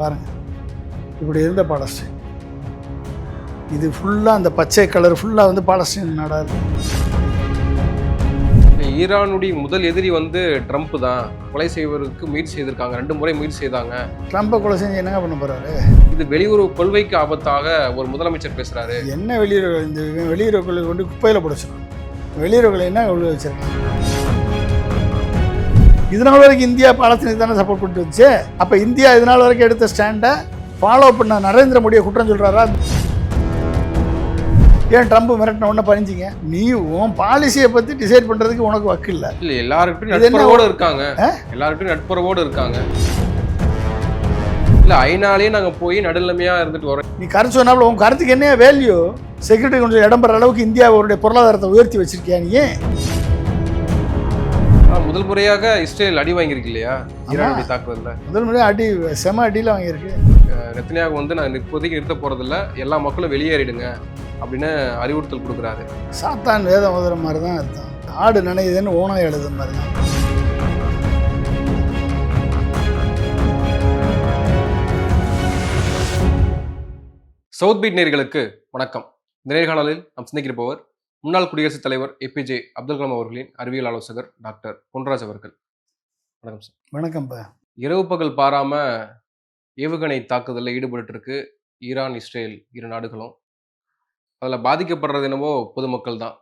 பாருங்க. இப்படி இருந்த பாலஸ்தீன். இது ஃபுல்லாக அந்த பச்சை கலர் ஃபுல்லாக வந்து பாலஸ்தீன் நாடாக இருக்கு. ஈரானுடைய முதல் எதிரி வந்து ட்ரம்ப் தான். கொலை செய்வதற்கு முயற்சி செய்திருக்காங்க. ரெண்டு முறை முயற்சி செய்தாங்க. ட்ரம்பை கொலை செஞ்சு என்னங்க பண்ண போகிறாரு இது வெளியுறவு கொள்கைக்கு ஆபத்தாக ஒரு முதலமைச்சர் பேசுறாரு. என்ன வெளியுறவு இந்த வெளியுறவு கொள்கை கொண்டு குப்பையில் புடைச்சிடும் வெளியுறவு கொள்கை என்ன உள்ள வச்சிருக்காங்க இதனால் வரைக்கும் இந்தியா பாலஸ்தீனுக்கு தானே சப்போர்ட் பண்ணிட்டு வந்துச்சு அப்போ இந்தியா இதனால் வரைக்கும் எடுத்த ஸ்டாண்டை ஃபாலோ பண்ண நரேந்திர மோடியை குற்றம் சொல்கிறாரா ஏன் ட்ரம்ப் மிரட்டின உடனே பறிஞ்சிங்க? நீ உன் பாலிசியை பற்றி டிசைட் பண்ணுறதுக்கு உனக்கு வக்கு இல்லை. இல்ல என்ன நட்புறவோடு இருக்காங்க. ஆ? எல்லாருக்கிட்டும் நட்புறவோடு இருக்காங்க. இல்ல ஐநாலே நாங்க போய் நடுநிலைமையா இருந்துட்டு வரோம். நீ கருத்து சொன்னாப்புல உன் கருத்துக்கு என்ன வேல்யூ செக்யூரிட்டி கொஞ்சம் இடம் பெற அளவுக்கு இந்தியாவுடைய பொருளாதாரத்தை உயர்த்தி வச்சிருக்கியா நீ? முதல் முறையாக இஸ்ரேல் அடி வாங்கியிருக்கு இல்லையா? ஈரானுடைய தாக்குதல்ல. முதல் முறையாக அடி செம அடியில் வாங்கியிருக்கு. நெத்தனியாக வந்து நான் இப்போதைக்கு நிறுத்த போறதில்ல. எல்லா மக்களும் வெளியேறிடுங்க அப்படின்னு அறிவுறுத்தல் கொடுக்குறாரு. சாத்தான் வேதம் ஓதுற மாதிரி தான் அர்த்தம். ஆடு நினையுதுன்னு ஓனாய் எழுதுற மாதிரி. தான் சவுத் பீட் நேர்களுக்கு வணக்கம். இந்த நேர்காணலில் நாம் சிந்திக்கிருப்பவர் முன்னாள் குடியரசுத் தலைவர் ஏபிஜே அப்துல் கலாம் அவர்களின் அறிவியல் ஆலோசகர் டாக்டர் பொன்ராஜ் அவர்கள். வணக்கம் சார். வணக்கம்ப்பா இரவு பகல் பாராம ஏவுகணை தாக்குதலில் ஈடுபட்டு இருக்கு ஈரான் இஸ்ரேல் இரு நாடுகளும். அதில் பாதிக்கப்படுறது என்னவோ பொதுமக்கள் தான்.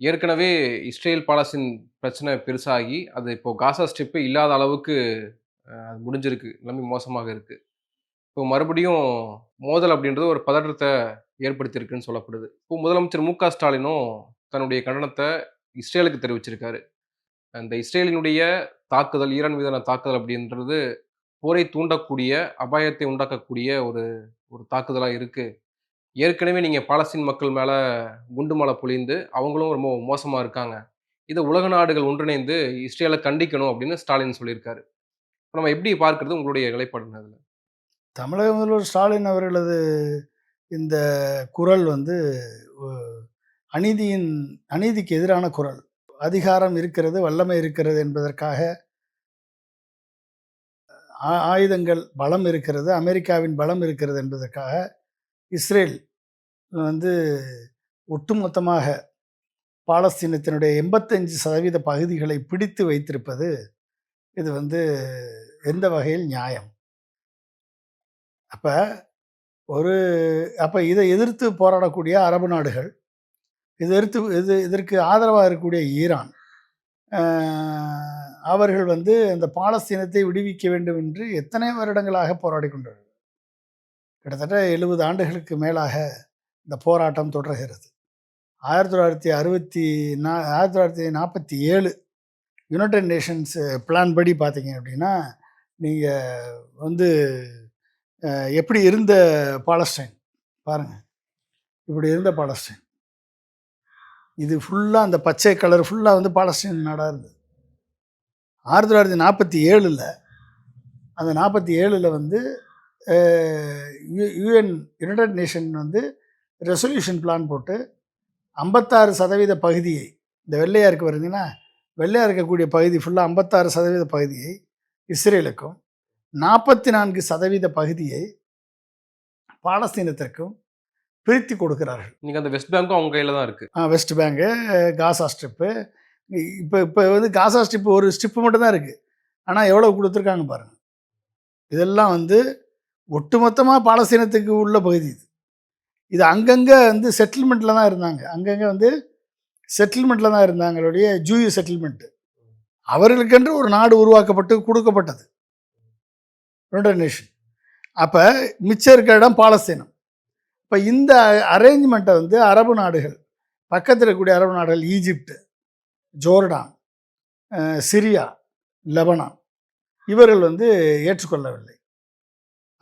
ஏற்கனவே இஸ்ரேல் பாலஸ்தீன் பிரச்சனை பெருசாகி அது இப்போ காசா ஸ்ட்ரிப்பு இல்லாத அளவுக்கு அது முடிஞ்சிருக்கு. எல்லாமே மோசமாக இருக்கு. இப்போ மறுபடியும் மோதல் அப்படின்றது ஒரு பதற்றத்தை ஏற்படுத்தியிருக்குன்னு சொல்லப்படுது. இப்போ முதலமைச்சர் மு க ஸ்டாலினும் தன்னுடைய கண்டனத்தை இஸ்ரேலுக்கு தெரிவிச்சிருக்காரு. அந்த இஸ்ரேலினுடைய தாக்குதல் ஈரான் மீதான தாக்குதல் அப்படின்றது போரை தூண்டக்கூடிய அபாயத்தை உண்டாக்கக்கூடிய ஒரு ஒரு தாக்குதலாக இருக்குது ஏற்கனவே நீங்கள் பாலஸ்தீன் மக்கள் மேலே குண்டு மழை பொழிந்து அவங்களும் ரொம்ப மோசமாக இருக்காங்க. இதை உலக நாடுகள் ஒன்றிணைந்து இஸ்ரேலை கண்டிக்கணும் அப்படின்னு ஸ்டாலின் சொல்லியிருக்காரு. இப்போ நம்ம எப்படி பார்க்கறது உங்களுடைய நிலைப்பாடு அதில்? தமிழக முதல்வர் ஸ்டாலின் அவர்களது இந்த குரல் வந்து அநீதியின் அநீதிக்கு எதிரான குரல். அதிகாரம் இருக்கிறது வல்லமை இருக்கிறது என்பதற்காக ஆ- ஆயுதங்கள் பலம் இருக்கிறது அமெரிக்காவின் பலம் இருக்கிறது என்பதற்காக இஸ்ரேல் வந்து ஒட்டுமொத்தமாக பாலஸ்தீனத்தினுடைய எண்பத்தஞ்சு சதவீத பகுதிகளை பிடித்து வைத்திருப்பது இது வந்து எந்த வகையில் நியாயம்? அப்போ ஒரு அப்போ இதை எதிர்த்து போராடக்கூடிய அரபு நாடுகள் இதை எதிர்த்து இது இதற்கு ஆதரவாக இருக்கக்கூடிய ஈரான் அவர்கள் வந்து அந்த பாலஸ்தீனத்தை விடுவிக்க வேண்டும் என்று எத்தனை வருடங்களாக போராடி கொண்டார்கள் கிட்டத்தட்ட எழுபது ஆண்டுகளுக்கு மேலாக இந்த போராட்டம் தொடர்கிறது. ஆயிரத்தி தொள்ளாயிரத்தி அறுபத்தி நா ஆயிரத்தி தொள்ளாயிரத்தி நாற்பத்தி ஏழு யுனைடெட் நேஷன்ஸ் பிளான் படி பார்த்தீங்க அப்படின்னா நீங்கள் வந்து எப்படி இருந்த பாலஸ்டைன் பாருங்கள் இப்படி இருந்த பாலஸ்டைன் இது ஃபுல்லாக அந்த பச்சை கலர் ஃபுல்லாக வந்து பாலஸ்டைன் நாடாக இருந்தது. ஆயிரத்தி தொள்ளாயிரத்தி நாற்பத்தி ஏழில் அந்த நாற்பத்தி ஏழில் வந்து யூஎன் யுனைடெட் நேஷன் வந்து ரெசல்யூஷன் பிளான் போட்டு ஐம்பத்தாறு சதவீத பகுதியை இந்த வெள்ளையாக இருக்க வருதுங்கன்னா வெள்ளையாக இருக்கக்கூடிய பகுதி ஃபுல்லாக ஐம்பத்தாறு சதவீத பகுதியை இஸ்ரேலுக்கும் நாற்பத்தி நான்கு சதவீத பகுதியை பாலஸ்தீனத்திற்கும் பிரித்து கொடுக்கிறார்கள். இன்னைக்கு அந்த வெஸ்ட் பேங்க்கும் அவங்க கையில் தான் இருக்கு. ஆ, வெஸ்ட் பேங்கு காசா ஸ்ட்ரிப்பு இப்போ இப்போ வந்து காசா ஸ்ட்ரிப்பு ஒரு ஸ்ட்ரிப்பு மட்டும் தான் இருக்குது ஆனால் எவ்வளோ கொடுத்துருக்காங்க பாருங்கள் இதெல்லாம் வந்து ஒட்டுமொத்தமாக பாலஸ்தீனத்துக்கு உள்ள பகுதி இது. இது அங்கங்கே வந்து செட்டில்மெண்ட்டில் தான் இருந்தாங்க. அங்கங்கே வந்து செட்டில்மெண்ட்டில் தான் இருந்தாங்களுடைய ஜூயு செட்டில்மெண்ட்டு அவர்களுக்கென்று ஒரு நாடு உருவாக்கப்பட்டு கொடுக்கப்பட்டது. யுனைடெட் நேஷன் அப்போ மிச்சம் இருக்கிற இடம் பாலஸ்தீனம். இப்போ இந்த அரேஞ்ச்மெண்ட்டை வந்து அரபு நாடுகள் பக்கத்தில் இருக்கக்கூடிய அரபு நாடுகள் ஈஜிப்ட் ஜோர்டான் சிரியா லெபனான் இவர்கள் வந்து ஏற்றுக்கொள்ளவில்லை.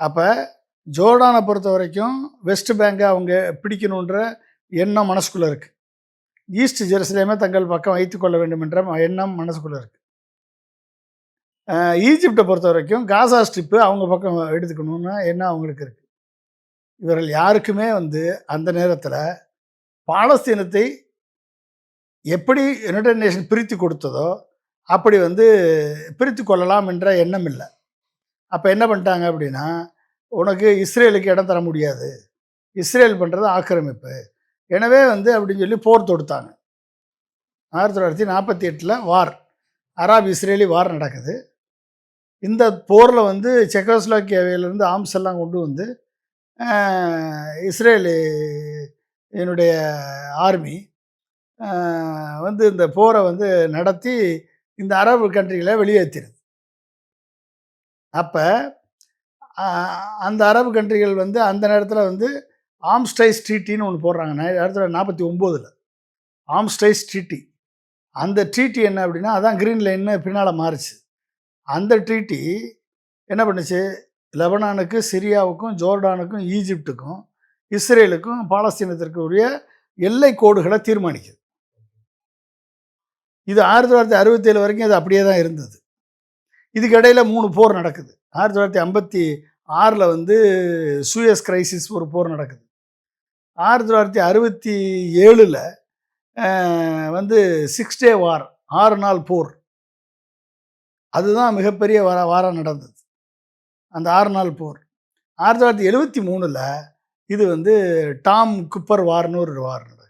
அப்போ ஜோர்டானை பொறுத்த வரைக்கும் வெஸ்ட் பேங்கை அவங்க பிடிக்கணுன்ற எண்ணம் மனசுக்குள்ளே இருக்குது ஈஸ்ட் ஜெருசலேமே தங்கள் பக்கம் வைத்துக்கொள்ள வேண்டும் என்ற எண்ணம் மனசுக்குள்ளே இருக்குது ஈஜிப்டை பொறுத்த வரைக்கும் காசா ஸ்ட்ரிப்பு அவங்க பக்கம் எடுத்துக்கணும்னா எண்ணம் அவங்களுக்கு இருக்குது இவர்கள் யாருக்குமே வந்து அந்த நேரத்தில் பாலஸ்தீனத்தை எப்படி யுனைடெட் நேஷன் பிரித்து கொடுத்ததோ அப்படி வந்து பிரித்து கொள்ளலாம் என்ற எண்ணம் இல்லை. அப்போ என்ன பண்ணிட்டாங்க அப்படின்னா உனக்கு இஸ்ரேலுக்கு இடம் தர முடியாது. இஸ்ரேல் பண்ணுறது ஆக்கிரமிப்பு. எனவே வந்து அப்படின்னு சொல்லி போர் தொடுத்தாங்க. ஆயிரத்தி தொள்ளாயிரத்தி நாற்பத்தி எட்டில் வார் அராப் இஸ்ரேலி வார் நடக்குது. இந்த போரில் வந்து செக்கோஸ்லோக்கியாவிலேருந்து ஆர்ம்ஸ் எல்லாம் கொண்டு வந்து இஸ்ரேலு என்னுடைய ஆர்மி வந்து இந்த போரை வந்து நடத்தி இந்த அரபு கண்ட்ரிகளை வெளியேற்றிருது அப்போ அந்த அரபு கண்ட்ரிகள் வந்து அந்த நேரத்தில் வந்து ஆம்ஸ்டைஸ் ட்ரீட்டின்னு ஒன்று போடுறாங்க. ஆயிரத்தி நாற்பத்தி ஒம்போதில். ஆம்ஸ்டைஸ் ட்ரீட்டி அந்த ட்ரீட்டி என்ன அப்படின்னா அதான் க்ரீன் லைன்னு பின்னால் மாறுச்சு. அந்த ட்ரீட்டி என்ன பண்ணுச்சு? லெபனானுக்கு சிரியாவுக்கும் ஜோர்டானுக்கும் ஈஜிப்டுக்கும் இஸ்ரேலுக்கும் பாலஸ்தீனத்திற்கு உரிய எல்லை கோடுகளை தீர்மானிக்குது. இது ஆயிரத்தி தொள்ளாயிரத்தி அறுபத்தேழு வரைக்கும் அது அப்படியே தான் இருந்தது. இதுக்கிடையில் மூணு போர் நடக்குது. ஆயிரத்தி தொள்ளாயிரத்தி ஐம்பத்தி ஆறில் வந்து சூயஸ் கிரைசிஸ் ஒரு போர் நடக்குது. ஆயிரத்தி தொள்ளாயிரத்தி அறுபத்தி ஏழில் வந்து சிக்ஸ் டே வார் ஆறு நாள் போர். அதுதான் மிகப்பெரிய வார வாரம் நடந்தது. அந்த ஆறு நாள் போர். ஆயிரத்தி தொள்ளாயிரத்தி எழுபத்தி மூணில் இது வந்து டாம் குப்பர் வார்னு ஒரு வார் நடக்குது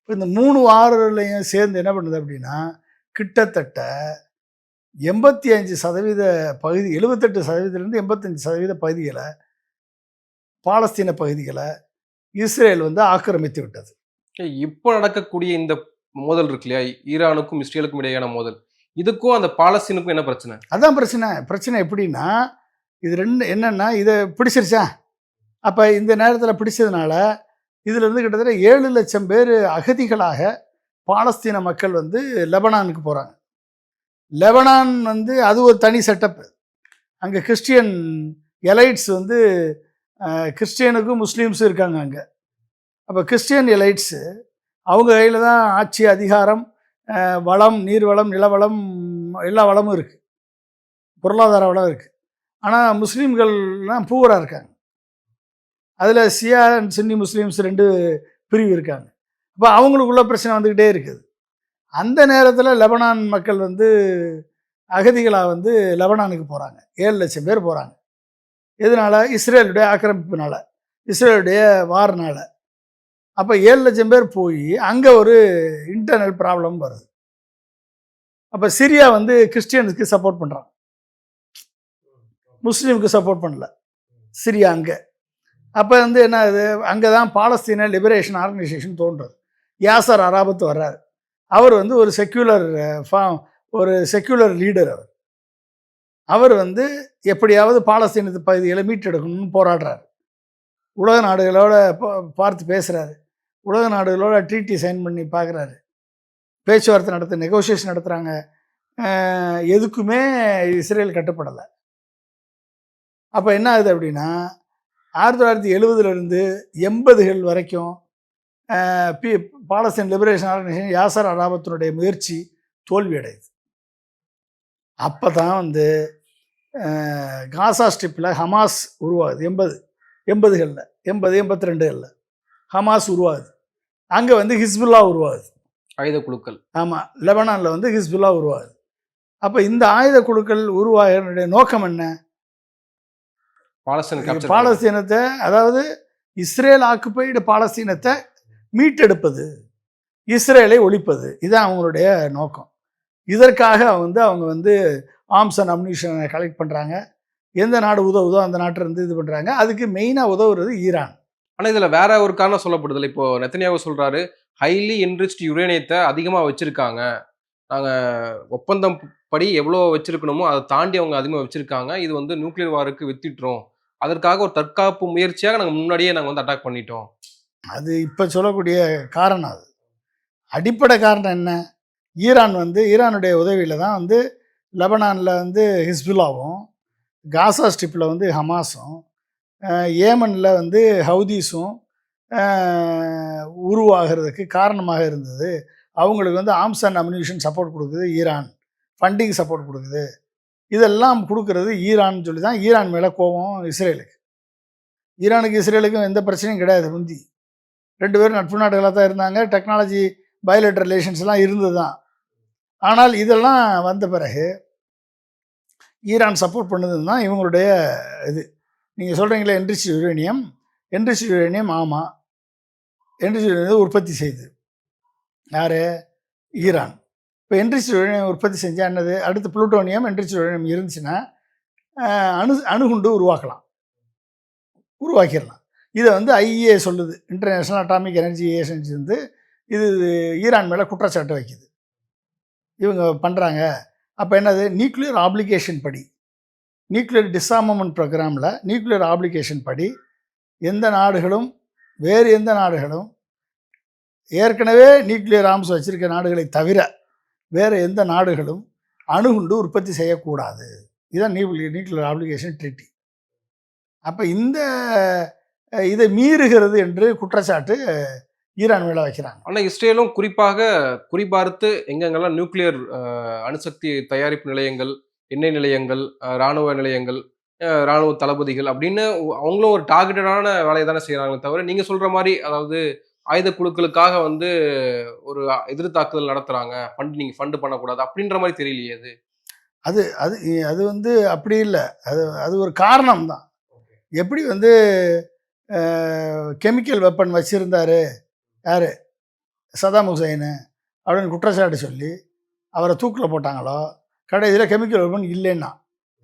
இப்போ இந்த மூணு வாரிலையும் சேர்ந்து என்ன பண்ணுது அப்படின்னா கிட்டத்தட்ட எண்பத்தி அஞ்சு சதவீத பகுதி எழுபத்தெட்டு சதவீதத்துலேருந்து எண்பத்தஞ்சு சதவீத பகுதிகளை பாலஸ்தீன பகுதிகளை இஸ்ரேல் வந்து ஆக்கிரமித்து விட்டது. ஏய், இப்போ நடக்கக்கூடிய இந்த மோதல் இருக்கு இல்லையா? ஈரானுக்கும் இஸ்ரேலுக்கும் இடையேயான மோதல். இதுக்கும் அந்த பாலஸ்தீனுக்கும் என்ன பிரச்சனை? அதான் பிரச்சனை. பிரச்சனை எப்படின்னா இது ரெண்டு என்னன்னா இதை பிடிச்சிருச்சா? அப்போ இந்த நேரத்தில் பிடிச்சதுனால இதுல இருந்து கிட்டத்தட்ட ஏழு லட்சம் பேர் அகதிகளாக பாலஸ்தீன மக்கள் வந்து லெபனானுக்கு போகிறாங்க லெபனான் வந்து அது ஒரு தனி செட்டப் அங்கே கிறிஸ்டியன் எலைட்ஸ் வந்து கிறிஸ்டியனுக்கும் முஸ்லீம்ஸும் இருக்காங்க அங்கே. அப்போ கிறிஸ்டியன் எலைட்ஸு அவங்க கையில் தான் ஆட்சி அதிகாரம் வளம் நீர்வளம் நிலவளம் எல்லா வளமும் இருக்குது பொருளாதார வளம் இருக்குது ஆனால் முஸ்லீம்கள்லாம் பூவராக இருக்காங்க. அதில் சியா அண்ட் சுன்னி முஸ்லீம்ஸ் ரெண்டு பிரிவு இருக்காங்க. இப்போ அவங்களுக்குள்ள பிரச்சனை வந்துக்கிட்டே இருக்குது. அந்த நேரத்தில் லெபனான் மக்கள் வந்து அகதிகளாக வந்து லெபனானுக்கு போகிறாங்க ஏழு லட்சம் பேர் போகிறாங்க எதனால்? இஸ்ரேலுடைய ஆக்கிரமிப்புனால. இஸ்ரேலுடைய வார்னால. அப்போ ஏழு லட்சம் பேர் போய் அங்கே ஒரு இன்டர்னல் ப்ராப்ளம் வருது. அப்போ சிரியா வந்து கிறிஸ்டியனுக்கு சப்போர்ட் பண்ணுறான் முஸ்லீமுக்கு சப்போர்ட் பண்ணல. சிரியா அங்கே. அப்போ வந்து என்ன ஆகுது அங்கே தான் பாலஸ்தீன லிபரேஷன் ஆர்கனைசேஷன் தோன்றுறது யாசர் அராபத்து வர்றார். அவர் வந்து ஒரு செக்யூலர் ஃபா ஒரு செக்யூலர் லீடர் அவர். அவர் வந்து எப்படியாவது பாலஸ்தீனத்து பகுதிகளை மீட்டெடுக்கணும்னு போராடுறார். உலக நாடுகளோட பா- பார்த்து பேசுகிறாரு உலக நாடுகளோட ட்ரீட்டி சைன் பண்ணி பார்க்குறாரு பேச்சுவார்த்தை நடத்து நெகோசியேஷன் நடத்துகிறாங்க எதுக்குமே இஸ்ரேல் கட்டுப்படலை. அப்போ என்ன ஆகுது அப்படின்னா ஆயிரத்தி தொள்ளாயிரத்தி எழுபதுலேருந்து எண்பதுகள் வரைக்கும் P Palestine liberation organisation Yasser அராபத்தினுடைய முயற்சி தோல்வி அடையுது அப்போ தான் வந்து காசா ஸ்ட்ரிப்பில் ஹமாஸ் உருவாகுது. எண்பது. எண்பதுகளில் எண்பது எண்பத்தி ரெண்டுகளில் ஹமாஸ் உருவாகுது. அங்கே வந்து ஹிஸ்புல்லா உருவாகுது. ஆயுத குழுக்கள் ஆமாம் லெபனானில் வந்து ஹிஸ்புல்லா உருவாகுது. அப்போ இந்த ஆயுத குழுக்கள் உருவாகினுடைய நோக்கம் என்ன? பாலஸ்தீன். பாலஸ்தீனத்தை அதாவது இஸ்ரேல் ஆக்குப்பைடு பாலஸ்தீனத்தை மீட்டெடுப்பது இஸ்ரேலை ஒழிப்பது இதுதான் அவங்களுடைய நோக்கம். இதற்காக வந்து அவங்க வந்து ஆர்ம்ஸ் அண்ட் அம்னிஷனை கலெக்ட் பண்ணுறாங்க எந்த நாடு உதவுதோ அந்த நாட்டில் இருந்து இது பண்ணுறாங்க அதுக்கு மெயினாக உதவுறது ஈரான். ஆனா இதுல வேற ஒரு காரணம் சொல்லப்படுதுல இப்போ நெத்தனியாவு சொல்றாரு ஹைலி என்ரிச்ட் யுரேனியத்தை அதிகமா வச்சிருக்காங்க. நாங்க ஒப்பந்தம் படி எவ்வளோ வச்சிருக்கணுமோ அதை தாண்டி அவங்க அதிகமாக வச்சிருக்காங்க. இது வந்து நியூக்ளியர் வாருக்கு வித்திட்டுரும். அதற்காக ஒரு தற்காப்பு முயற்சியாக நாங்கள் முன்னாடியே நாங்கள் வந்து அட்டாக் பண்ணிட்டோம். அது இப்போ சொல்லக்கூடிய காரணம் அது. அடிப்படை காரணம் என்ன? ஈரான் வந்து ஈரானுடைய உதவியில் தான் வந்து லெபனானில் வந்து ஹிஸ்புல்லாவும் காசா ஸ்ட்ரிப்பில் வந்து ஹமாஸும் ஏமனில் வந்து ஹவுதீஸும் உருவாகிறதுக்கு காரணமாக இருந்தது. அவங்களுக்கு வந்து ஆர்ம்ஸ் அண்ட் அம்யூனிஷன் சப்போர்ட் கொடுக்குது ஈரான். ஃபண்டிங் சப்போர்ட் கொடுக்குது. இதெல்லாம் கொடுக்கறது ஈரான் சொல்லி தான் ஈரான் மேலே கோபம் இஸ்ரேலுக்கு. ஈரானுக்கு இஸ்ரேலுக்கும் எந்த பிரச்சனையும் கிடையாது முந்தி. ரெண்டு பேரும் நட்பு நாடுகளாக தான் இருந்தாங்க. டெக்னாலஜி பயோலெட் ரிலேஷன்ஸ்லாம் இருந்தது தான். ஆனால் இதெல்லாம் வந்த பிறகு ஈரான் சப்போர்ட் பண்ணதுன்னு தான் இவங்களுடைய இது. நீங்கள் சொல்கிறீங்களே என்ரிச் யுரேனியம் என்ரிச் யுரேனியம் ஆமாம் என்ரிச் யுரேனியம் உற்பத்தி செய்யுது யார்? ஈரான். இப்போ என்ரிச் யுரேனியம் உற்பத்தி செஞ்சால் என்னது? அடுத்து புளூட்டோனியம் என்ரிச் யுரேனியம் இருந்துச்சுன்னா அணு அணுகுண்டு உருவாக்கலாம். உருவாக்கிடலாம். இதை வந்து ஐஏ சொல்லுது. இன்டர்நேஷ்னல் அட்டாமிக் எனர்ஜி ஏஜென்சி வந்து இது ஈரான் மேலே குற்றச்சாட்டு வைக்குது. இவங்க பண்ணுறாங்க அப்போ என்னது? நியூக்ளியர் ஆப்ளிகேஷன் படி. நியூக்ளியர் டிசாமமெண்ட் ப்ரோக்ராமில் நியூக்ளியர் ஆப்ளிகேஷன் படி எந்த நாடுகளும் வேறு எந்த நாடுகளும் ஏற்கனவே நியூக்ளியர் ஆர்ம்ஸ் வச்சுருக்க நாடுகளை தவிர வேறு எந்த நாடுகளும் அணுகுண்டு உற்பத்தி செய்யக்கூடாது. இதுதான் நியூக்ளியர் நியூக்ளியர் ஆப்ளிகேஷன் ட்ரீட்டி அப்போ இந்த இதை மீறுகிறது என்று குற்றச்சாட்டு ஈரான் மேலே வைக்கிறாங்க. ஆனா இஸ்ரேலும் குறிப்பாக குறிபார்த்து எங்கெங்கெல்லாம் நியூக்ளியர் அணுசக்தி தயாரிப்பு நிலையங்கள் எண்ணெய் நிலையங்கள் அஹ், ராணுவ நிலையங்கள் அஹ், ராணுவ தளபதிகள் அப்படின்னு அவங்களும் ஒரு டார்கெட்டடான வேலையை தானே செய்யறாங்களே தவிர நீங்க சொல்ற மாதிரி அதாவது ஆயுத குழுக்களுக்காக வந்து ஒரு எதிர் தாக்குதல் நடத்துறாங்க. ஃபண்ட் நீங்க ஃபண்ட் பண்ணக்கூடாது அப்படின்ற மாதிரி தெரியலையே அது? அது அது அது வந்து அப்படி இல்லை. அது அது ஒரு காரணம் தான் எப்படி வந்து கெமிக்கல் வெப்பன் வச்சுருந்தாரு யார்? Saddam Hussein. அப்படின்னு குற்றச்சாட்டு சொல்லி அவரை தூக்கில் போட்டாங்களோ கடைசியில் கெமிக்கல் வெப்பன் இல்லைன்னா.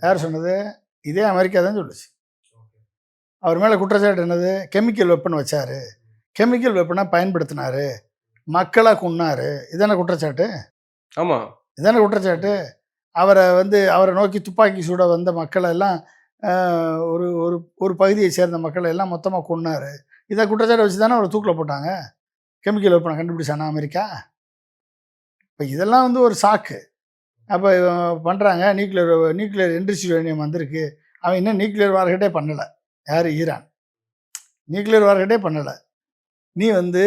யார் சொன்னது? இதே அமெரிக்கா தான் சொல்லுச்சு. அவர் மேலே குற்றச்சாட்டு என்னது? கெமிக்கல் வெப்பன் வச்சார். கெமிக்கல் வெப்பனை பயன்படுத்தினாரு. மக்களை கொன்னாரு. இதானே குற்றச்சாட்டு? ஆமா. இதானே குற்றச்சாட்டு? அவரை வந்து அவரை நோக்கி துப்பாக்கி சூட வந்த மக்களை எல்லாம் ஒரு ஒரு ஒரு பகுதியை சேர்ந்த மக்களை எல்லாம் மொத்தமாக கொன்னாரு. இதை குற்றச்சாட்டை வச்சு தானே அவரை தூக்கில் போட்டாங்க? கெமிக்கல் வெப்பனை கண்டுபிடிச்சானா அமெரிக்கா? இப்போ இதெல்லாம் வந்து ஒரு சாக்கு அப்போ பண்ணுறாங்க நியூக்ளியர் நியூக்ளியர் இண்டஸ்ட்ரி யுரேனியம் வந்திருக்கு. அவன் இன்னும் நியூக்ளியர் வார்கெட்டே பண்ணலை. யார்? ஈரான். நியூக்ளியர் வார்கெட்டே பண்ணலை. நீ வந்து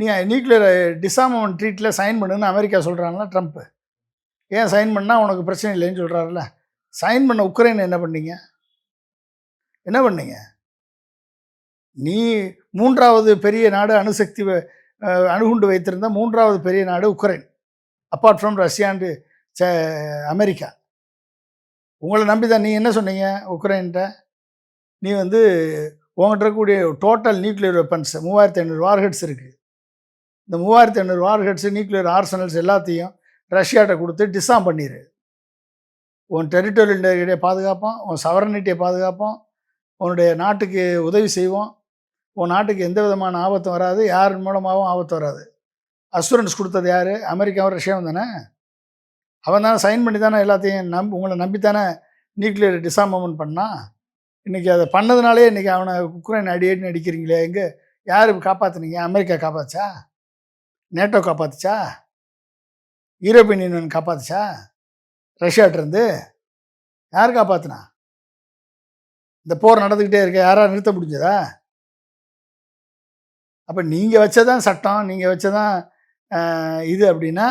நீ நியூக்ளியர் டிசாமன் ட்ரீட்டில் சைன் பண்ணுன்னு அமெரிக்கா சொல்கிறாங்களா ட்ரம்ப்பு ஏன் சைன் பண்ணால் உனக்கு பிரச்சனை இல்லைன்னு சொல்கிறாருல்ல சைன் பண்ண உக்ரைன் என்ன பண்ணீங்க? என்ன பண்ணீங்க? நீ மூன்றாவது பெரிய நாடு அணுசக்தி அணுகுண்டு வைத்திருந்த மூன்றாவது பெரிய நாடு உக்ரைன். அப்பார்ட் ஃப்ரம் ரஷ்யாண்டு ச அமெரிக்கா உங்களை நம்பி தான் நீ என்ன சொன்னீங்க உக்ரைன்ட்ட நீ வந்து உங்கள்கிட்ட இருக்கக்கூடிய டோட்டல் நியூக்ளியர் வெப்பன்ஸ் மூவாயிரத்தி ஐநூறு வார்ஹெட்ஸ் இருக்குது இந்த மூவாயிரத்தி ஐநூறு வார்ஹெட்ஸ் நியூக்ளியர் ஆர்சனல்ஸ் எல்லாத்தையும் ரஷ்யாட்ட கொடுத்து டிசாம் பண்ணிடு உன் டெரிட்டோரியல் இன்டெகிரிட்டியை பாதுகாப்போம் உன் சவரனிட்டியை பாதுகாப்போம் உன்னுடைய நாட்டுக்கு உதவி செய்வோம் உன் நாட்டுக்கு எந்த விதமான ஆபத்தும் வராது யார் மூலமாகவும் ஆபத்து வராது. அசூரன்ஸ் கொடுத்தது யார்? அமெரிக்காவும் ரஷ்யாவும் தானே? அவன் தானே சைன் பண்ணி தானே எல்லாத்தையும் நம்பி உங்களை நம்பி தானே நியூக்ளியர் டிசாமமெண்ட் பண்ணான் இன்றைக்கி அதை பண்ணதுனாலே இன்றைக்கி அவனை உக்ரைன் அடியேட்னு அடின்னு அடிக்கிறீங்களே எங்கே? யார் காப்பாற்றுனீங்க அமெரிக்கா காப்பாத்துச்சா? நேட்டோ காப்பாத்துச்சா? யூரோப்பியன் யூனியன் காப்பாத்துச்சா? ரஷ்யாட்டிருந்து? யார் காப்பாற்றினா இந்த போர் நடந்துக்கிட்டே இருக்க யாராவது நிறுத்த முடிஞ்சதா? அப்போ நீங்கள் வச்சதான் சட்டம் நீங்கள் வச்சதான் இது அப்படின்னா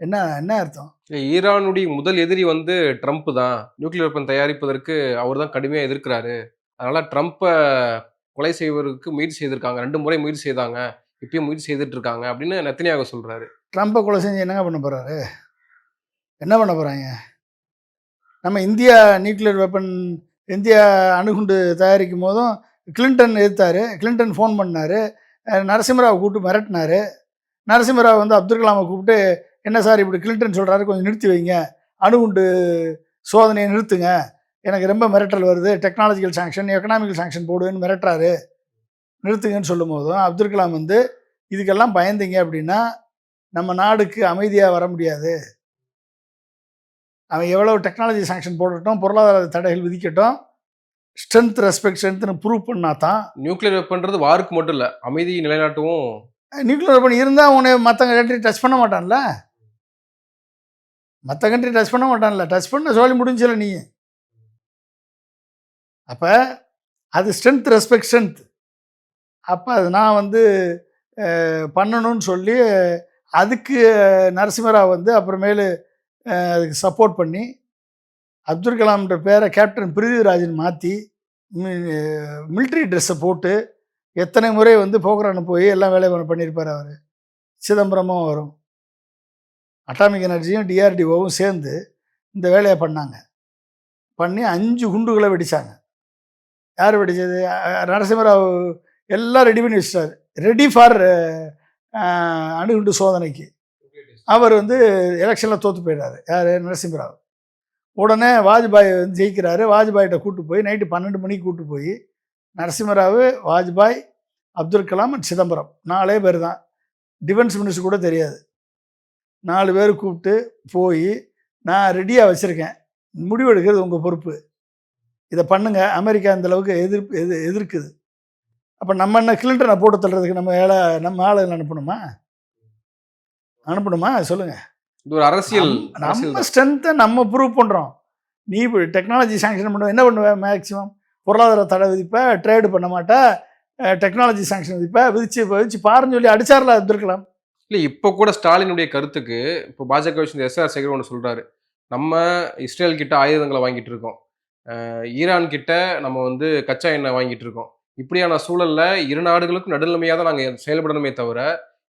என்ன என்ன அர்த்தம்? ஈரானுடைய முதல் எதிரி வந்து ட்ரம்ப் தான். நியூக்ளியர் வெப்பன் தயாரிப்பதற்கு அவர் தான் கடுமையா எதிர்க்கிறாரு. அதனால ட்ரம்ப்பை கொலை செய்வதற்கு முயற்சி செய்திருக்காங்க. ரெண்டு முறை முயற்சி செய்தாங்க. இப்பயும் முயற்சி செய்துட்டு இருக்காங்க அப்படின்னு நெத்தனியாக சொல்றாரு. ட்ரம்ப்பை கொலை செஞ்சு என்னங்க பண்ண போகிறாரு என்ன பண்ண போகிறாங்க நம்ம இந்தியா நியூக்ளியர் வெப்பன் இந்தியா அணுகுண்டு தயாரிக்கும் போதும் கிளின்டன் எதிர்த்தாரு. கிளின்டன் ஃபோன் பண்ணார். நரசிம்மராவை கூப்பிட்டு மிரட்டினாரு. நரசிம்மராவ் வந்து அப்துல் கலாமை கூப்பிட்டு என்ன சார் இப்படி கிளின்டன் சொல்கிறாரு கொஞ்சம் நிறுத்தி வைங்க. அணுகுண்டு சோதனையை நிறுத்துங்க. எனக்கு ரொம்ப மிரட்டல் வருது. டெக்னாலஜிக்கல் சாங்ஷன் எக்கனாமிக்கல் சாங்ஷன் போடுவேன்னு மிரட்டுறாரு. நிறுத்துங்கன்னு சொல்லும் போதும் அப்துல் கலாம் வந்து இதுக்கெல்லாம் பயந்தீங்க அப்படின்னா நம்ம நாடுக்கு அமைதியாக வர முடியாது. அவன் எவ்வளோ டெக்னாலஜி சாங்ஷன் போடட்டும் பொருளாதார தடைகள் விதிக்கட்டும். ஸ்ட்ரென்த் ரெஸ்பெக்ட் ஸ்ட்ரென்த்னு ப்ரூவ் பண்ணா தான் நியூக்ளியர் வெப்பன்றது வாருக்கு மட்டும் இல்ல அமைதி நிலைநாட்டவும் நியூக்ளியர் வெப்பன் இருந்தால் உன்னை மற்ற கண்ட்ரி டச் பண்ண மாட்டான்ல? மற்ற கண்ட்ரி டச் பண்ண மாட்டான்ல? டச் பண்ண சொல்லி முடிஞ்சல நீ. அப்போ அது ஸ்ட்ரென்த் ரெஸ்பெக்ட் ஸ்ட்ரென்த் அப்போ அது நான் வந்து பண்ணணும்னு சொல்லி அதுக்கு நரசிம்மராவ் வந்து அப்புறமேலு அதுக்கு சப்போர்ட் பண்ணி அப்துல் கலாம்ன்ற பேரை கேப்டன் பிரிதிவிராஜன் மாற்றி மிலிட்ரி ட்ரெஸ்ஸை போட்டு எத்தனை முறை வந்து போக்ரான் போய் எல்லாம் வேலை பண்ண- பண்ணியிருப்பார் அவர். சிதம்பரமும் வரும் அட்டாமிக் எனர்ஜியும் டிஆர்டிஓவும் சேர்ந்து இந்த வேலையை பண்ணாங்க. பண்ணி அஞ்சு குண்டுகளை வெடிச்சாங்க. யார் வெடிச்சது? அஹ் நரசிம்மராவ் எல்லாம் ரெடி பண்ணி வச்சிட்டாரு. ரெடி ஃபார் அணுகுண்டு சோதனைக்கு. அவர் வந்து எலெக்ஷனில் தோற்று போயிடுறாரு யார்? நரசிம்மராவ். உடனே வாஜ்பாய் வந்து ஜெயிக்கிறாரு. வாஜ்பாய்கிட்ட கூட்டு போய் நைட்டு பன்னெண்டு மணிக்கு கூட்டு போய் நரசிம்மராவ் வாஜ்பாய் அப்துல் கலாம் சிதம்பரம். நாலே பேர் தான். டிஃபென்ஸ் மினிஸ்டர் கூட தெரியாது. நாலு பேர் கூப்பிட்டு போய் நான் ரெடியாக வச்சுருக்கேன். முடிவு எடுக்கிறது உங்கள் பொறுப்பு. இதை பண்ணுங்க. அமெரிக்கா இந்த அளவுக்கு எதிர்ப்பு எது எதிர்க்குது. அப்போ நம்ம என்ன கிளின்டனை போட்டு தள்ளுறதுக்கு நம்ம ஏழை நம்ம ஆளுங்களை அனுப்பணுமா? அனுப்பணுமா? சொல்லுங்கள் இது ஒரு அரசியல் நம்ம-. ஸ்ட்ரென்த்தை நம்ம ப்ரூவ் பண்ணுறோம் நீ இப்போ டெக்னாலஜி சாங்ஷன் பண்ணுவ என்ன பண்ணுவ? மேக்ஸிமம் பொருளாதார தடை விதிப்ப ட்ரேடு பண்ண மாட்ட டெக்னாலஜி சாங்ஷன் விதிப்ப விதிச்சு விதிச்சு பாருன்னு சொல்லி அடிச்சார்ல இருந்திருக்கலாம் இல்ல இப்போ கூட ஸ்டாலினுடைய கருத்துக்கு இப்போ பாஜக விஷயம் எஸ் ஆர் சேகர் ஒன்று சொல்றாரு. நம்ம இஸ்ரேல் கிட்ட ஆயுதங்களை வாங்கிட்டு இருக்கோம். ஈரான் கிட்ட நம்ம வந்து கச்சா எண்ணெய் வாங்கிட்டு இருக்கோம். இப்படியான சூழல்ல இரு நாடுகளுக்கும் நடுநிலைமையாக தான் நாங்கள் செயல்படணுமே தவிர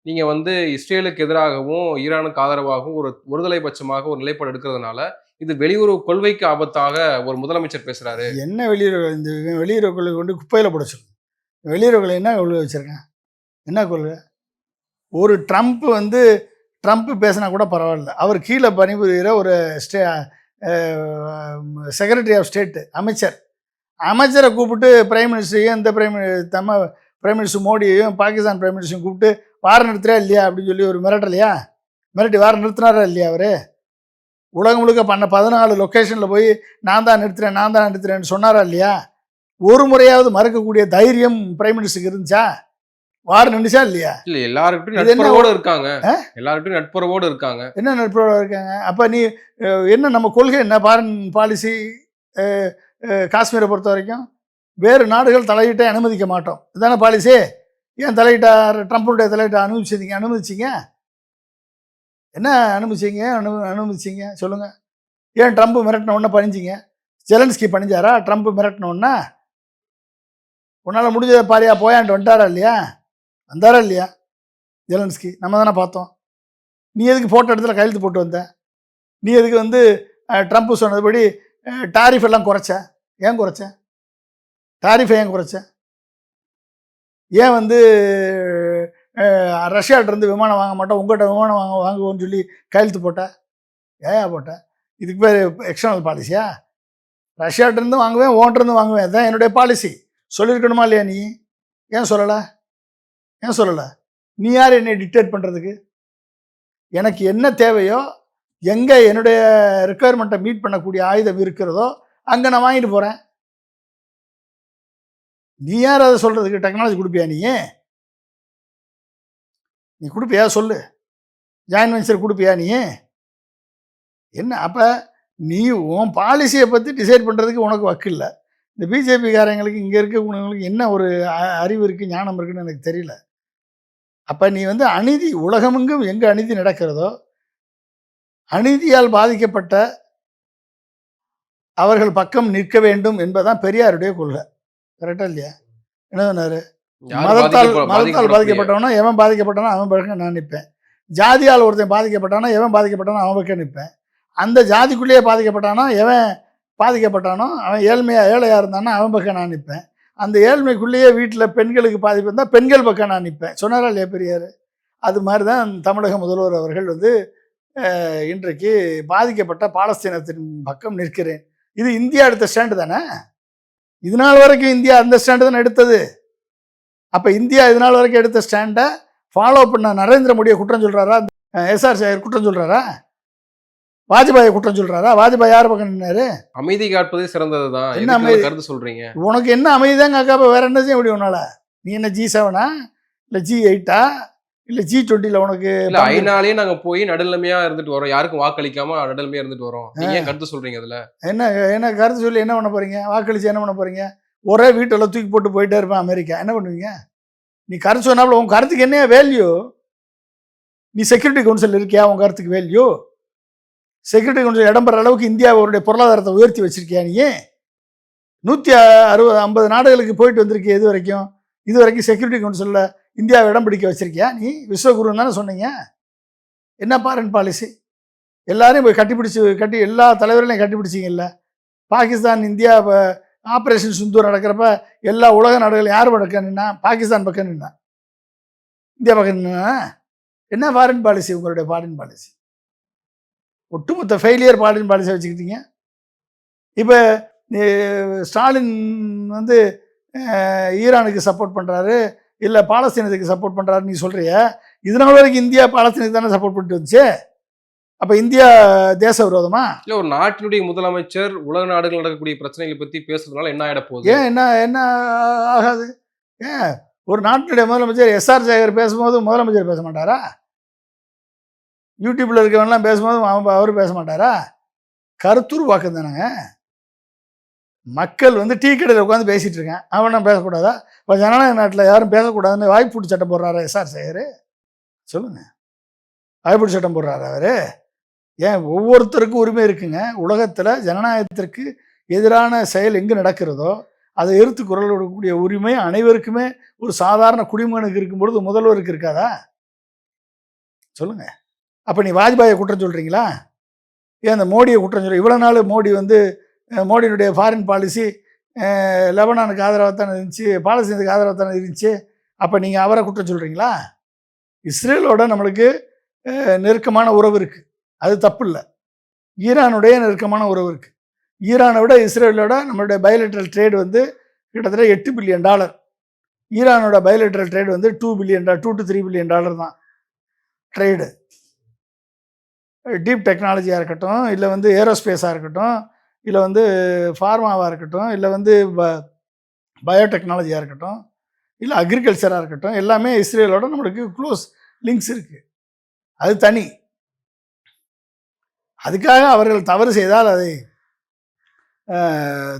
நீங்கள் வந்து இஸ்ரேலுக்கு எதிராகவும் ஈரானுக்கு ஆதரவாகவும் ஒரு ஒருதலை பட்சமாக ஒரு நிலைப்பாடு எடுக்கிறதுனால இது வெளியுறவு கொள்கைக்கு ஆபத்தாக ஒரு முதலமைச்சர் பேசுகிறாரு என்ன வெளியுறவு இந்த வெளியுறவு கொள்கை கொண்டு குப்பையில் பிடிச்சோம் வெளியுறவு கொள்கை என்ன கொள்கை வச்சுருக்கேன் என்ன கொள்கை? ஒரு ட்ரம்ப் வந்து ட்ரம்ப் பேசினா கூட பரவாயில்ல. அவர் கீழே பணிபுரிகிற ஒரு ஸ்டே செக்ரட்டரி ஆஃப் ஸ்டேட்டு அமைச்சர். அமைச்சரை கூப்பிட்டு பிரைம் மினிஸ்டரையும் இந்த பிரைம் தம்ம பிரைம் மினிஸ்டர் மோடியையும் பாகிஸ்தான் பிரைம் மினிஸ்டரையும் கூப்பிட்டு வார நிறுத்துறா இல்லையா அப்படின்னு சொல்லி ஒரு மிரட்டலையா? மிரட்டி வார நிறுத்தினாரா இல்லையா அவர்? உலகம் முழுக்க பண்ண பதினாலு லொக்கேஷனில் போய் நான் தான் நிறுத்துறேன் நான் தான் நிறுத்துறேன்னு சொன்னாரா இல்லையா? ஒரு முறையாவது மறுக்கக்கூடிய தைரியம் பிரைம் மினிஸ்டருக்கு இருந்துச்சா? வார் நின்றுச்சா இல்லையா? இல்ல நட்புறவோடு இருக்காங்க. எல்லாருக்கிட்டும் நட்புறவோடு இருக்காங்க. என்ன நட்போட இருக்காங்க? அப்போ நீ என்ன நம்ம கொள்கை என்ன? ஃபாரின் பாலிசி காஷ்மீரை பொறுத்த வரைக்கும் வேறு நாடுகள் தலையிட்டே அனுமதிக்க மாட்டோம். இதுதானே பாலிசி ஏன் தலையிட்டார் ட்ரம்ப்புடைய தலையிட்ட அனுமதிச்சிங்க அனுமதிச்சிங்க? என்ன அனுமதிச்சிங்க? அனு அனுமதிச்சிங்க? சொல்லுங்கள் ஏன் ட்ரம்ப் மிரட்டின உடனே பணிஞ்சிங்க? ஜெலன்ஸ்கி பணிஞ்சாரா? ட்ரம்ப் மிரட்டின உடனே? உன்னால் முடிஞ்சதை பாரியா போயான்ட்டு வந்துட்டாரா இல்லையா? வந்தாரா இல்லையா? ஜெலன்ஸ்கி நம்ம தானே பார்த்தோம். நீ எதுக்கு போட்ட இடத்துல கையெழுத்து போட்டு வந்த? நீ எதுக்கு வந்து ட்ரம்ப்பு ட்ரம்ப் சொன்னதுபடி டாரிஃப் எல்லாம் குறைச்ச? ஏன் குறைச்ச? டாரிஃபை ஏன் குறைச்ச? ஏன் வந்து அஹ், விமானம் வாங்க மாட்டோம் உங்கள்கிட்ட விமானம் வாங்க வாங்குவோன்னு சொல்லி கையெழுத்து போட்ட? ஏயா போட்டேன் இதுக்கு பேர் எக்ஸ்டர்னல் பாலிசியா ரஷ்யாட்டிருந்து வாங்குவேன் ஓன்ட்டிருந்து வாங்குவேன் அதுதான் என்னுடைய பாலிசி சொல்லியிருக்கணுமா இல்லையா நீ? ஏன் சொல்லலை? ஏன் சொல்லலை? நீ யார் என்னை டிக்டேட் பண்ணுறதுக்கு எனக்கு என்ன தேவையோ எங்கே என்னுடைய ரெக்குயர்மெண்ட்டை மீட் பண்ணக்கூடிய ஆயுதம் இருக்கிறதோ அங்கே நான் வாங்கிட்டு போகிறேன் நீ யார் அதை சொல்கிறதுக்கு டெக்னாலஜி கொடுப்பியா நீ? நீ கொடுப்பியா? சொல்லு. ஜாயின் வெஞ்சர் கொடுப்பியா நீ? என்ன? அப்போ நீ உன் பாலிசியை பற்றி டிசைட் பண்ணுறதுக்கு உனக்கு வக்கு இல்லை. இந்த பிஜேபிக்காரங்களுக்கு இங்கே இருக்கவங்களுக்கு என்ன ஒரு அ- அறிவு இருக்குது ஞானம் இருக்குன்னு எனக்கு தெரியல. அப்போ நீ வந்து அநீதி உலகமெங்கும் எங்கே அநீதி நடக்கிறதோ அநீதியால் பாதிக்கப்பட்ட அவர்கள் பக்கம் நிற்க வேண்டும் என்பதுதான் பெரியாருடைய கொள்கை. கரெக்டா இல்லையா? என்ன சொன்னாரு? மதத்தால் மதத்தால் பாதிக்கப்பட்டவனோ எவன் பாதிக்கப்பட்டானோ அவன் பக்கம் நான் நிற்பேன் ஜாதியால் ஒருத்தன் பாதிக்கப்பட்டானோ எவன் பாதிக்கப்பட்டானோ அவன் பக்கம் நிற்பேன் அந்த ஜாதிக்குள்ளேயே பாதிக்கப்பட்டானோ எவன் பாதிக்கப்பட்டானோ அவன் ஏழ்மையா ஏழையா இருந்தானோ அவன் பக்கம் நான் நிற்பேன் அந்த ஏழ்மைக்குள்ளேயே வீட்டில் பெண்களுக்கு பாதிப்பு இருந்தால் பெண்கள் பக்கம் நான் நிற்பேன் சொன்னாரா இல்லையா பெரியார்? அது மாதிரி தான் தமிழக முதல்வர் அவர்கள் வந்து இன்றைக்கு பாதிக்கப்பட்ட பாலஸ்தீனத்தின் பக்கம் நிற்கிறேன். இது இந்தியா எடுத்த ஸ்டாண்டு தானே? இது நாள் வரைக்கும் இந்தியா அந்த ஸ்டாண்டு தானே எடுத்தது? அப்போ இந்தியா இது நாள் வரைக்கும் எடுத்த ஸ்டாண்டை ஃபாலோ பண்ண நரேந்திர மோடியை குற்றம் சொல்கிறாரா எஸ்ஆர் சேகர் குற்றம் சொல்கிறாரா வாஜ்பாயை குற்றம் சொல்கிறாரா வாஜ்பாய் யார் பக்கம் நின்னாரு? அமைதி காப்பதே சிறந்ததுதான். என்ன எதுக்கு அமைதி? கருத்து சொல்றீங்க? உனக்கு என்ன அமைதிதாங்க அக்கா? வேற என்ன செய்ய முடியும் உன்னால? நீ என்ன ஜி செவனா இல்லை ஜி எயிட்டா இல்லை ஜி டுவெண்ட்டியில் உனக்கு இல்ல ஐநாலே நாங்க போய் நடுநிலைமையா இருந்துட்டு வரோம். யாருக்கும் வாக்களிக்காம நடுநிலைமையா இருந்துட்டு வரோம். நீங்க ஏன் கருத்து சொல்றீங்க அதுல? என்ன என்ன கருத்து சொல்லி என்ன பண்ண போறீங்க? வாக்களிச்சு என்ன பண்ண போறீங்க? ஒரே வீட்டில் தூக்கி போட்டு போயிட்டே இருப்பேன் அமெரிக்கா. என்ன பண்ணுவீங்க? நீ கருத்து சொன்னாப்புல உன் கருத்துக்கு என்ன வேல்யூ நீ செக்யூரிட்டி கவுன்சில் இருக்கியா? உன் கருத்துக்கு வேல்யூ செக்யூரிட்டி கவுன்சில் இடம் பெற அளவுக்கு இந்தியாவுடைய பொருளாதாரத்தை உயர்த்தி வச்சிருக்கியா நீ? நூற்றி அறுபது ஐம்பது நாடுகளுக்கு போயிட்டு வந்திருக்கிய இது வரைக்கும்? இது வரைக்கும் செக்யூரிட்டி கவுன்சிலில் இந்தியாவை இடம் பிடிக்க வச்சுருக்கியா? நீ விஸ்வகுருன்னு தானே சொன்னீங்க. என்ன ஃபாரின் பாலிசி எல்லாரையும் போய் கட்டிப்பிடிச்சு கட்டி எல்லா தலைவர்களையும் கட்டிப்பிடிச்சிங்கல்ல. பாகிஸ்தான் இந்தியா ஆப்ரேஷன் சிந்தூர் நடக்கிறப்ப எல்லா உலக நாடுகள் யார் பக்கம் நின்னா? பாகிஸ்தான் பக்கம் நின்னா? இந்தியா பக்கம் நின்னா? என்ன ஃபாரின் பாலிசி உங்களுடைய ஃபாரின் பாலிசி ஒட்டுமொத்த ஃபெயிலியர் ஃபாரின் பாலிசி வச்சுக்கிட்டீங்க. இப்போ ஸ்டாலின் வந்து ஈரானுக்கு சப்போர்ட் பண்ணுறாரு இல்லை பாலஸ்தீனத்துக்கு சப்போர்ட் பண்ணுறாரு நீ சொல்கிறிய இதனால வரைக்கும் இந்தியா பாலஸ்தீனத்துக்கு தானே சப்போர்ட் பண்ணிட்டு வந்துச்சு? அப்போ இந்தியா தேச விரோதமா? இல்ல ஒரு நாட்டினுடைய முதலமைச்சர் உலக நாடுகள் நடக்கக்கூடிய பிரச்சனைகளை பத்தி பேசுறதுனால என்ன ஆயிட போகுது? ஏன் என்ன என்ன ஆகாது? ஏன்? ஒரு நாட்டினுடைய முதலமைச்சர் எஸ்ஆர் சேகர் பேசும்போது முதலமைச்சர் பேச மாட்டாரா? யூடியூப்ல இருக்கவன்லாம் பேசும்போது அவன் அவர் பேச மாட்டாரா? கருத்துருவாக்கம் தானேங்க. மக்கள் வந்து டீ கடையில் உட்காந்து பேசிகிட்டு இருக்கேன். அவன் பேசக்கூடாதா? இப்போ ஜனநாயக நாட்டில் யாரும் பேசக்கூடாதுன்னு வாய்ப்பூட்டு சட்டம் போடுறாரு எஸ்ஆர் சேகர் சொல்லுங்க. வாய்ப்பூட்டு சட்டம் போடுறாரு அவர்? ஏன் ஒவ்வொருத்தருக்கும் உரிமை இருக்குங்க. உலகத்தில் ஜனநாயகத்திற்கு எதிரான செயல் எங்கே நடக்கிறதோ அதை எதிர்த்து குரல் கொடுக்கக்கூடிய உரிமை அனைவருக்குமே ஒரு சாதாரண குடிமகனுக்கு இருக்கும்பொழுது முதல்வருக்கு இருக்காதா? சொல்லுங்க. அப்போ நீ வாஜ்பாயை குற்றம் சொல்கிறீங்களா ஏன் அந்த மோடியை குற்றம் சொல்ற? இவ்வளோ நாள் மோடி வந்து மோடியினுடைய ஃபாரின் பாலிசி லெபனானுக்கு ஆதரவாக தானே இருந்துச்சு பாலஸ்தீனத்துக்கு ஆதரவாக தானே இருந்துச்சு. அப்போ நீங்கள் அவரை குற்றம் சொல்கிறீங்களா இஸ்ரேலோட நம்மளுக்கு நெருக்கமான உறவு இருக்குது அது தப்பு இல்லை. ஈரானுடைய நெருக்கமான உறவு இருக்குது ஈரானை விட இஸ்ரேலோட நம்மளுடைய பயோலிட்ரல் ட்ரேட் வந்து கிட்டத்தட்ட எட்டு பில்லியன் டாலர் ஈரானோட பயோலிட்ரல் ட்ரேட் வந்து two billion two to three billion dollar தான். ட்ரேடு டீப் டெக்னாலஜியாக இருக்கட்டும் இல்லை வந்து ஏரோஸ்பேஸாக இருக்கட்டும் இல்லை வந்து ஃபார்மாவாக இருக்கட்டும் இல்லை வந்து ப பயோடெக்னாலஜியாக இருக்கட்டும் இல்லை அக்ரிகல்ச்சராக இருக்கட்டும் எல்லாமே இஸ்ரேலோட நம்மளுக்கு க்ளோஸ் லிங்க்ஸ் இருக்குது அது தனி. அதுக்காக அவர்கள் தவறு செய்தால் அதை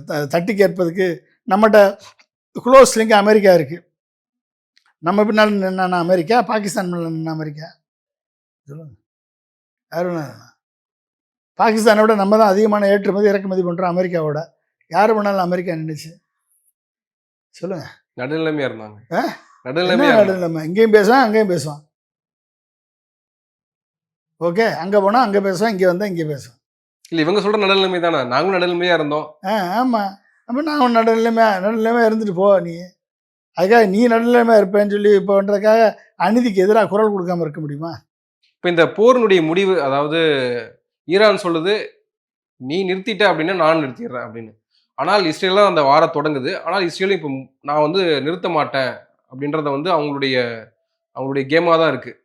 த- தட்டி கேட்பதுக்கு நம்மகிட்ட க்ளோஸ் லிங்க் அமெரிக்கா இருக்குது நம்ம பின்னால் நின்னா அமெரிக்கா பாகிஸ்தான் பின்னால் நின்னா அமெரிக்கா? சொல்லுங்கள் யாரும் பாகிஸ்தானை விட நம்ம தான் அதிகமான ஏற்றுமதி இறக்குமதி பண்ணுறோம் அமெரிக்காவோட. யார் பண்ணாலும் அமெரிக்கா நின்றுச்சு சொல்லுங்க. நடுநிலைமையா இருந்தாங்க. நடுநிலைமையா. நடுநிலைமை? இங்கேயும் பேசுவான் அங்கேயும் பேசுவான். ஓகே அங்கே போனால் அங்கே பேசுவான் இங்கே வந்தால் இங்கே பேசுவான். இல்ல இவங்க சொல்ற நடுநிலைமை தானே? நாங்களும் நடுநிலைமையா இருந்தோம். ஆ ஆமாம் அப்போ நான் உன் நடுநிலைமையாக நடுநிலைமையாக இருந்துட்டு போ நீ. அதுக்காக நீ நடுநிலைமையாக இருப்பேன்னு சொல்லி இப்போ பண்ணுறதுக்காக அநீதிக்கு எதிராக குரல் கொடுக்காம இருக்க முடியுமா? இப்ப இந்த போரினுடைய முடிவு அதாவது ஈரான் சொல்லுது நீ நிறுத்திட்ட அப்படின்னா நான் நிறுத்திடுறேன் அப்படின்னு. ஆனால் இஸ்ரேலாம் தான் அந்த வாரம் தொடங்குது. ஆனால் இஸ்ரேலும் இப்போ நான் வந்து நிறுத்த மாட்டேன் அப்படின்றத வந்து அவங்களுடைய அவங்களுடைய கேமாக தான் இருக்குது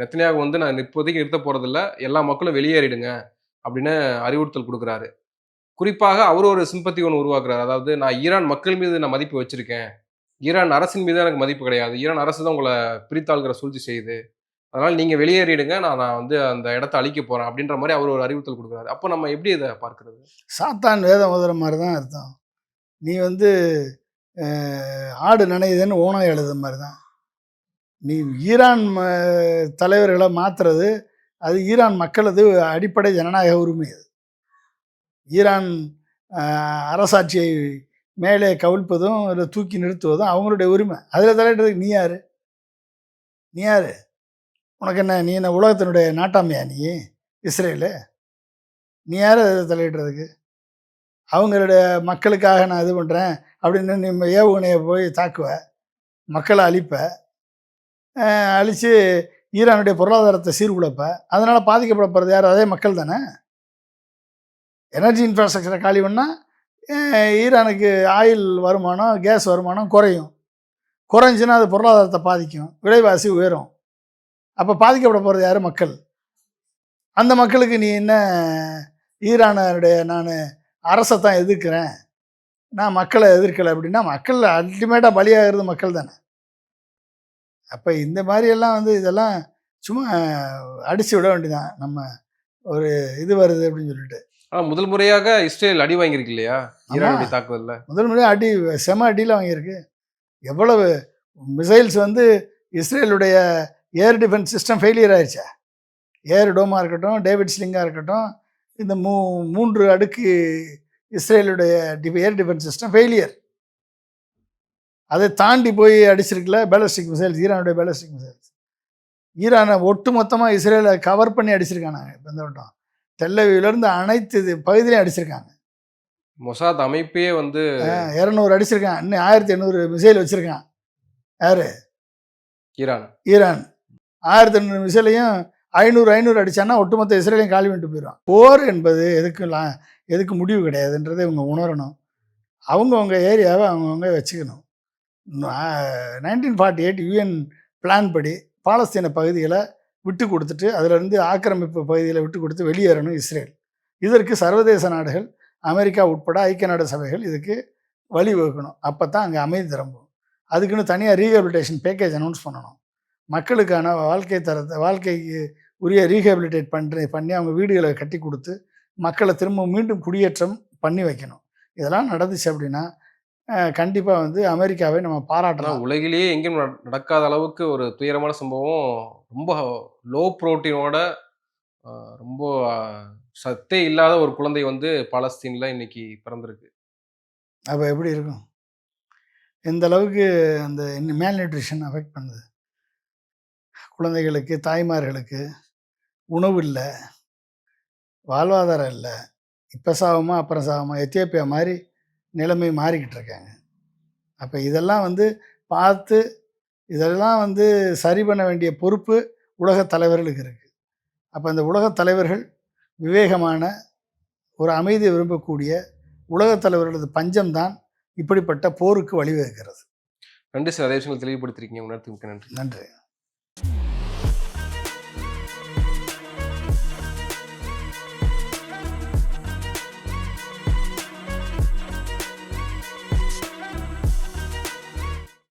நெத்தனியாக வந்து நான் இப்போதைக்கு நிறுத்த போகிறதில்ல எல்லா மக்களும் வெளியேறிடுங்க அப்படின்னு அறிவுறுத்தல் கொடுக்குறாரு. குறிப்பாக அவர் ஒரு சிம்பத்தி ஒன்று உருவாக்குறாரு. அதாவது நான் ஈரான் மக்கள் மீது நான் மதிப்பு வச்சுருக்கேன். ஈரான் அரசின் மீது எனக்கு மதிப்பு கிடையாது. ஈரான் அரசு தான் உங்களை பிரித்தாள்கிற சூழ்ச்சி செய்யுது. அதனால் நீங்கள் வெளியேறிடுங்க. நான் நான் வந்து அந்த இடத்த அழிக்க போகிறேன் அப்படின்ற மாதிரி அவர் ஒரு அறிவுறுத்தல் கொடுக்குறாரு. அப்போ நம்ம எப்படி இதை பார்க்குறது? சாத்தான் வேதம் ஓதுற மாதிரி தான் அர்த்தம். நீ வந்து ஆடு நினைதுன்னு ஓனம் எழுத மாதிரி தான். நீ ஈரான் தலைவர்களை மாற்றுறது அது ஈரான் மக்களது அடிப்படை ஜனநாயக உரிமை அது. ஈரான் அரசாட்சியை மேலே கவிழ்ப்பதும் இல்லை தூக்கி நிறுத்துவதும் அவங்களுடைய உரிமை. அதில் தலையிடுறதுக்கு நீ யார்? நீ யார்? உனக்கு என்ன நீ என்ன உலகத்தினுடைய நாட்டாமையா நீ? இஸ்ரேலு? நீ யார் தலையிடுறதுக்கு? அவங்களுடைய மக்களுக்காக நான் இது பண்ணுறேன் அப்படின்னு நீ ஏவுகணையை போய் தாக்குவ மக்களை அழிப்ப அழித்து ஈரானுடைய பொருளாதாரத்தை சீர்குலைப்ப அதனால் பாதிக்கப்படப்படுறது யார்? அதே மக்கள் தானே? எனர்ஜி இன்ஃப்ராஸ்ட்ரக்சரை காலி பண்ணால் ஈரானுக்கு ஆயில் வருமானம் கேஸ் வருமானம் குறையும். குறைஞ்சின்னா அது பொருளாதாரத்தை பாதிக்கும். விலைவாசி உயரும். அப்போ பாதிக்கப்பட போகிறது யார்? மக்கள். அந்த மக்களுக்கு நீ என்ன ஈரானுடைய நான் அரசை தான் எதிர்க்கிறேன். நான் மக்களை எதிர்க்கலை அப்படின்னா மக்கள் அல்டிமேட்டாக பலியாகிறது மக்கள் தானே. அப்போ இந்த மாதிரியெல்லாம் வந்து இதெல்லாம் சும்மா அடிச்சு விட வேண்டியதான் நம்ம ஒரு இது வருது அப்படின்னு சொல்லிட்டு. ஆனா முதல் முறையாக இஸ்ரேல் அடி வாங்கியிருக்கு இல்லையா? ஈரானுடைய தாக்குதல்ல. முதல் முறையாக அடி செம அடியில் வாங்கியிருக்கு. எவ்வளவு மிசைல்ஸ் வந்து இஸ்ரேலுடைய ஏர் டிஃபென்ஸ் சிஸ்டம் ஃபெயிலியர் ஆயிடுச்சா? ஏர் டோமாக இருக்கட்டும் டேவிட் ஸ்லிங்காக இருக்கட்டும் இந்த மூ மூன்று அடுக்கு இஸ்ரேலுடைய ஏர் டிஃபென்ஸ் சிஸ்டம் ஃபெயிலியர் அதை தாண்டி போய் அடிச்சிருக்குல பேலஸ்டிக் மிசைல்ஸ் ஈரானுடைய பேலஸ்டிக் மிசைல்ஸ் ஈரானை ஒட்டு மொத்தமாக இஸ்ரேலை கவர் பண்ணி அடிச்சிருக்காங்க இப்போ இந்த வட்டம். தெல்லவியிலேருந்து அனைத்து பகுதியிலையும் அடிச்சிருக்காங்க. மொசாத் அமைப்பே வந்து இரநூறு அடிச்சிருக்கான். இன்னும் ஆயிரத்தி எண்ணூறு மிசைல் வச்சுருக்கான். யார்? ஈரான். ஈரான். ஆயிரத்தி ஐநூறு மிசைலையும் ஐநூறு ஐநூறு அடித்தான்னா ஒட்டுமொத்த இஸ்ரேலையும் காலி பண்ணிட்டு போயிடும் போர் என்பது எதுக்குலாம் எதுக்கு முடிவு கிடையாதுன்றதை இவங்க உணரணும். அவங்கவுங்க ஏரியாவை அவங்கவுங்க வச்சுக்கணும். Nineteen forty eight UN plan படி பாலஸ்தீன பகுதிகளை விட்டு கொடுத்துட்டு அதிலிருந்து ஆக்கிரமிப்பு பகுதிகளை விட்டு கொடுத்து வெளியேறணும் இஸ்ரேல். இதற்கு சர்வதேச நாடுகள் அமெரிக்கா உட்பட ஐக்கிய நாடு சபைகள் இதுக்கு வழிவகுக்கணும். அப்போ தான் அங்கே அமைதி திரும்பும். அதுக்குன்னு தனியாக ரீஹபிலிட்டேஷன் பேக்கேஜ் அனௌன்ஸ் பண்ணணும். மக்களுக்கான வாழ்க்கை தரத்தை வாழ்க்கைக்கு உரிய ரீஹபிலிட்டேட் பண்ணுற பண்ணி அவங்க வீடுகளை கட்டி கொடுத்து மக்களை திரும்ப மீண்டும் குடியேற்றம் பண்ணி வைக்கணும். இதெல்லாம் நடந்துச்சு அப்படின்னா கண்டிப்பாக வந்து அமெரிக்காவை நம்ம பாராட்டலாம். உலகிலேயே எங்கேயும் நட- நடக்காத அளவுக்கு ஒரு துயரமான சம்பவம் ரொம்ப லோ புரோட்டீனோட ரொம்ப சத்தே இல்லாத ஒரு குழந்தை வந்து பாலஸ்தீன்ல இன்னைக்கு பிறந்திருக்கு. அப்போ எப்படி இருக்கும்? எந்த அளவுக்கு அந்த மேல் நியூட்ரிஷன் அஃபெக்ட் பண்ணுது? குழந்தைகளுக்கு தாய்மார்களுக்கு உணவு இல்லை வாழ்வாதாரம் இல்லை இப்போ சாவமா அப்புறம் சாவமா எத்தியோப்பியா மாதிரி நிலைமை மாறிக்கிட்டு இருக்காங்க. அப்போ இதெல்லாம் வந்து பார்த்து இதெல்லாம் வந்து சரி பண்ண வேண்டிய பொறுப்பு உலகத் தலைவர்களுக்கு இருக்குது அப்போ அந்த உலகத் தலைவர்கள் விவேகமான ஒரு அமைதியை விரும்பக்கூடிய உலகத் தலைவர்களது பஞ்சம்தான் இப்படிப்பட்ட போருக்கு வழிவகுக்கிறது. நன்றி சார். அதே விஷயங்கள் தெளிவுபடுத்திருக்கீங்க. உணர்த்துக்கு நன்றி. நன்றி.